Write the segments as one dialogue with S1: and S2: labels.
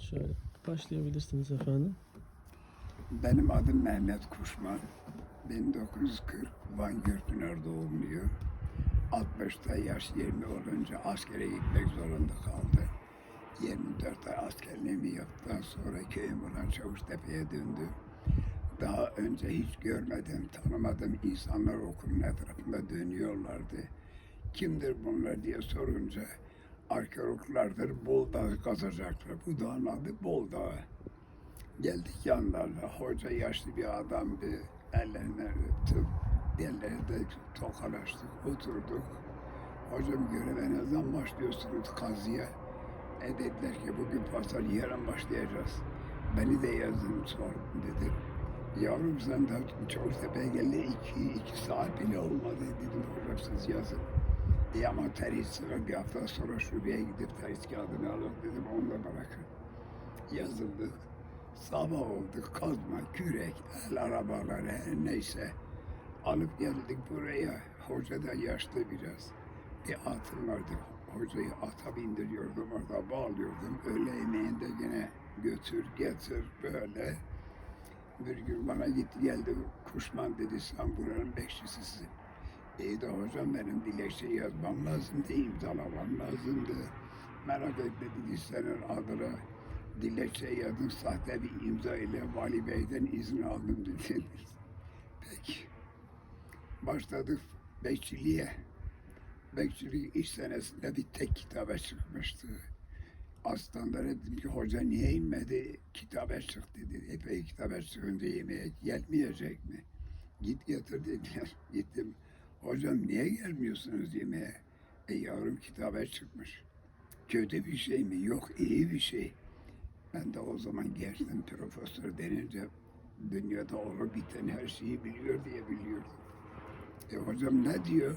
S1: Şöyle başlayabilirsiniz efendim.
S2: Benim adım Mehmet Kuşman. 1940 Van Gürpınar doğumluyum. 60'ta yaş 20 olunca askere gitmek zorunda kaldı. 24 ay askerliğimi yaptıktan sonra köyüm olan Çavuştepe'ye döndüm. Daha önce hiç görmedim, tanımadığım insanlar okulun etrafında dönüyorlardı. Kimdir bunlar diye sorunca arkeologlardır, Bol Dağı kazacaklar. Bu dağın adı Bol Dağı. Geldik yanlarına. Hoca yaşlı bir adamdı. Ellerine öptüm. Elleri de tokalaştık. Oturduk. Hocam görev ne zaman başlıyorsunuz kazıya? E dediler ki bugün pazar yarın başlayacağız. Beni de yazın sordum dedim. Yavrum sen daha Çavuştepe'ye geldi iki, iki saat bile olmadı dedim hocam siz yazın. E ama terhis sıra bir hafta sonra şubeye gidip terhis kağıdını alın dedim onu da bırakın. Yazıldık. Sabah oldu kazma, kürek, el arabaları her neyse. Alıp geldik buraya. Hoca da yaşlı biraz. Bir atım vardı. Hocayı ata bindiriyordum orada bağlıyordum. Öğle yemeğinde gene götür getir böyle. Bir gün bana gitti geldi Kuşman dedi sen buranın bekçisisin. İyi de hocam benim dilekçe yazmam lazımdı, imzalamam lazımdı. Merak etme dedi senin adına dilekçe yazdım sahte bir imza ile vali beyden izin aldım dedi. Peki. Başladık bekçiliğe. Bekçilik iş senesinde bir tek kitaba çıkmıştı. Aslanlara dedim ki hoca niye inmedi? Kitaba çık dedi. Epey kitaba çıkınca yemeğe gelmeyecek mi? Git getir dediler. Gittim. Hocam niye gelmiyorsunuz yemeğe? E yavrum kitaba çıkmış. Kötü bir şey mi? Yok iyi bir şey. Ben de o zaman gençtim profesör denince dünyada olup biten her şeyi biliyor diye biliyordum. E hocam ne diyor?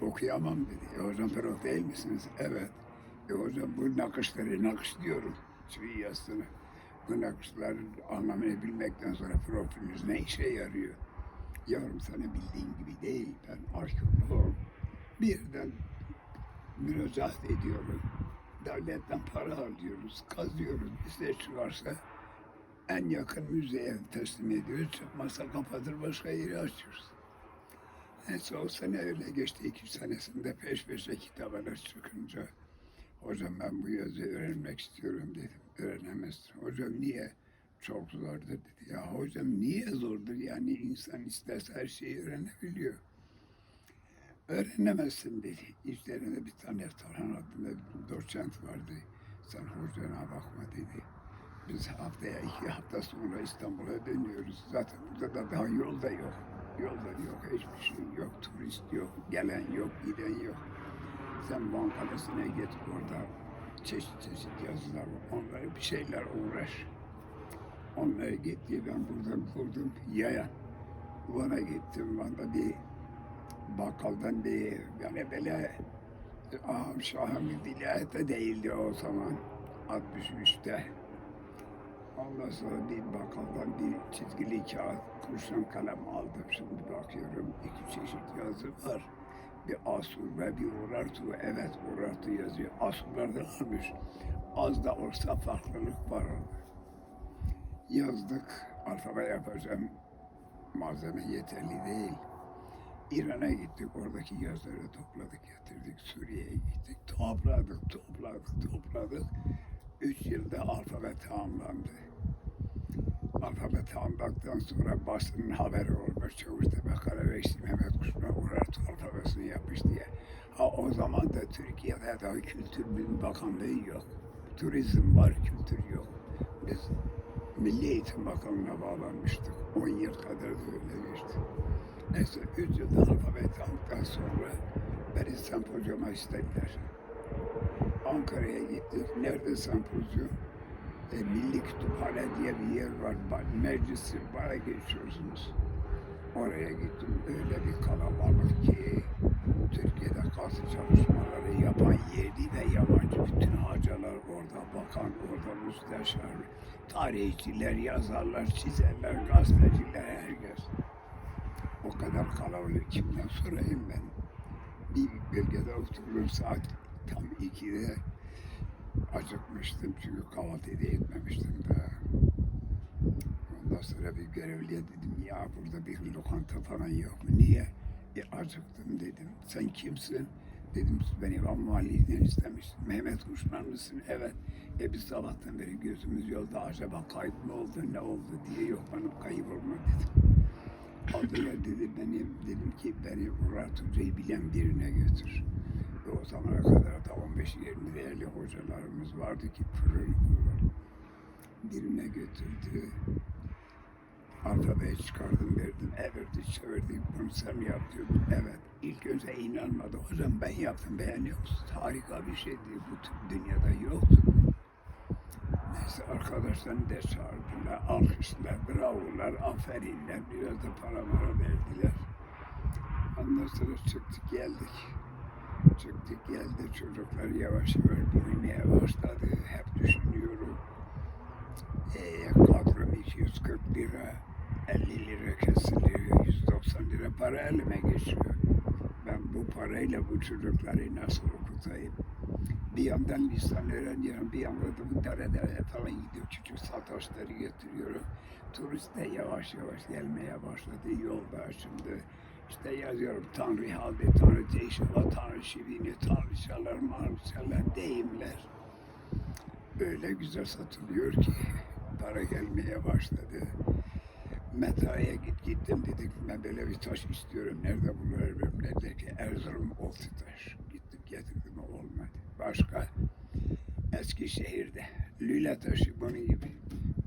S2: Okuyamam dedi. E hocam prof değil misiniz? Evet. E hocam bu nakışları nakış diyorum. Çivi yastığını. Bu nakışların anlamını bilmekten sonra profiliniz ne işe yarıyor? Yavrum sana bildiğin gibi değil. Ben arkeoloğum. Birden müracaat ediyorum. Devletten para alıyoruz, kazıyoruz. Bize çıkarsa en yakın müzeye teslim ediyoruz. Çıkmazsa kapatır başka yeri açıyoruz. Neyse o sene öyle geçti. iki senesinde peş peşe kitaplar çıkınca hocam ben bu yazı öğrenmek istiyorum dedim. Öğrenemezsin. Hocam niye? Çok zordur dedi. Ya hocam niye zordur? Yani insan isterse her şeyi öğrenebiliyor. Öğrenemezsin dedi. İşlerinde bir tane Tarhan adında doçent vardı. Sen hocana bakma dedi. Biz haftaya iki hafta sonra İstanbul'a dönüyoruz. Zaten burada da daha yol da yok. Yol da yok, hiçbir şey yok. Turist yok, gelen yok, giden yok. Sen Van Kalesi'ne git orada çeşit çeşit yazılar var. Onlara bir şeyler uğraş. Onlara gitti ben buradan kurdum yaya. Van'a gittim. Van'da bir bakkaldan bir yani böyle ahım şahım bir de değildi o zaman. 63'te. Ondan sonra bir bakkaldan bir çizgili kağıt, kurşun kalem aldım. Şimdi bakıyorum iki çeşit yazı var. Bir asur ve bir urartu. Evet urartu yazıyor. Asurlardan almış. Az da olsa farklılık var orada. Yazdık. Alfabe yapacağım. Malzeme yeterli değil. İran'a gittik, oradaki yazıları topladık, getirdik. Suriye'ye gittik, topladık, topladık, topladık. Üç yılda alfabe tamamlandı. Alfabe tamamlandıktan sonra basının haberi olmuş. Çavuştepe Karabeşli Mehmet Kuşma Urartu alfabesini yapmış diye. Ha o zaman da Türkiye'de daha Kültür Bakanlığı yok. Turizm var, kültür yok. Biz Milli Eğitim Bakanlığı'na bağlanmıştık. 10 yıl kadar da öyle geçti. Neyse üç yılda alfabet aldıktan sonra beni sempozyuma istediler. Ankara'ya gittik. Nerede sempozyum? E, Milli Kütüphane diye bir yer var. Meclisi bara geçiyorsunuz. Oraya gittim. Öyle bir kalabalık ki Türkiye'de kazı çalışmaları yapan yerli ve yabancı bütün hocalar orada, bakan orada, müsteşar, tarihçiler, yazarlar, çizerler, gazeteciler, herkes. O kadar kalabalık kimden sorayım ben? Bir bölgede oturdum saat tam ikide acıkmıştım çünkü kahvaltı da etmemiştim daha. Ondan sonra bir görevliye dedim ya burada bir lokanta falan yok mu? Niye? E acıktım dedim. Sen kimsin? Dedim ben İmam Vali'den istemiştim. Mehmet Kuşman mısın? Evet. E biz sabahtan beri gözümüz yolda acaba kayıp mı oldu ne oldu diye yok bana kayıp olma dedim. Aldılar dedi benim dedim ki beni Murat Hoca'yı bilen birine götür. Ve o zamana kadar da 15-20 değerli hocalarımız vardı ki pırıl pırıl. Birine götürdü. Alfabeyi çıkardım verdim. Evirdi çevirdik. Bunu sen mi yaptın? Evet. İlk önce inanmadı. Hocam ben yaptım beğeniyor musun? Harika bir şeydi. Bu dünyada yoktu. Neyse arkadaşlarını da çağırdılar. Alkışlar, bravolar, aferinler. Biraz da para mara verdiler. Ondan sonra çıktık geldik. Çıktık geldi çocuklar yavaş yavaş büyümeye başladı. Hep düşünüyorum. E, kadrom 240 lira, 50 lira kesiliyor, 190 lira para elime geçiyor. Ben bu parayla bu çocukları nasıl okutayım? Bir yandan lisan öğreniyorum, bir yandan da bu derelere falan gidiyor. Küçük sataşları getiriyorum. Turist de yavaş yavaş gelmeye başladı, yolda açıldı. İşte yazıyorum Tanrı halde, Tanrı Teşeva, Tanrı Şivini, Tanrıçalar, Marçalar, deyimler. Öyle güzel satılıyor ki para gelmeye başladı. Meta'ya git gittim dedik ben böyle bir taş istiyorum. Nerede bulurum? Dedi ki Erzurum oltu taş. Gittim getirdim olmadı. Başka Eskişehir'de lüle taşı bunun gibi.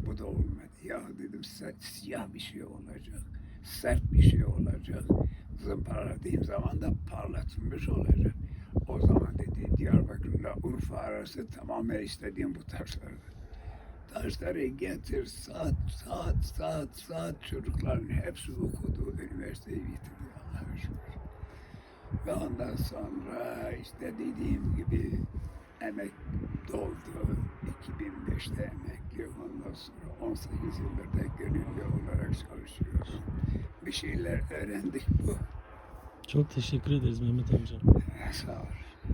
S2: Bu da olmadı. Ya dedim "si- siyah bir şey olacak. Sert bir şey olacak. Zımparaladığım zaman da parlatılmış olacak. O zaman dedi Diyarbakır'la Urfa arası tamamen istediğim bu taşlardı. Taşları getir, saat, saat, saat, saat çocukların hepsi okudu, üniversiteyi bitirdi Allah'a şükür. Ve ondan sonra işte dediğim gibi emek doldu. 2005'te emekli, ondan sonra 18 yıldır da gönüllü olarak çalışıyoruz. Bir şeyler öğrendik bu.
S1: Çok teşekkür ederiz Mehmet amca.
S2: Sağ ol.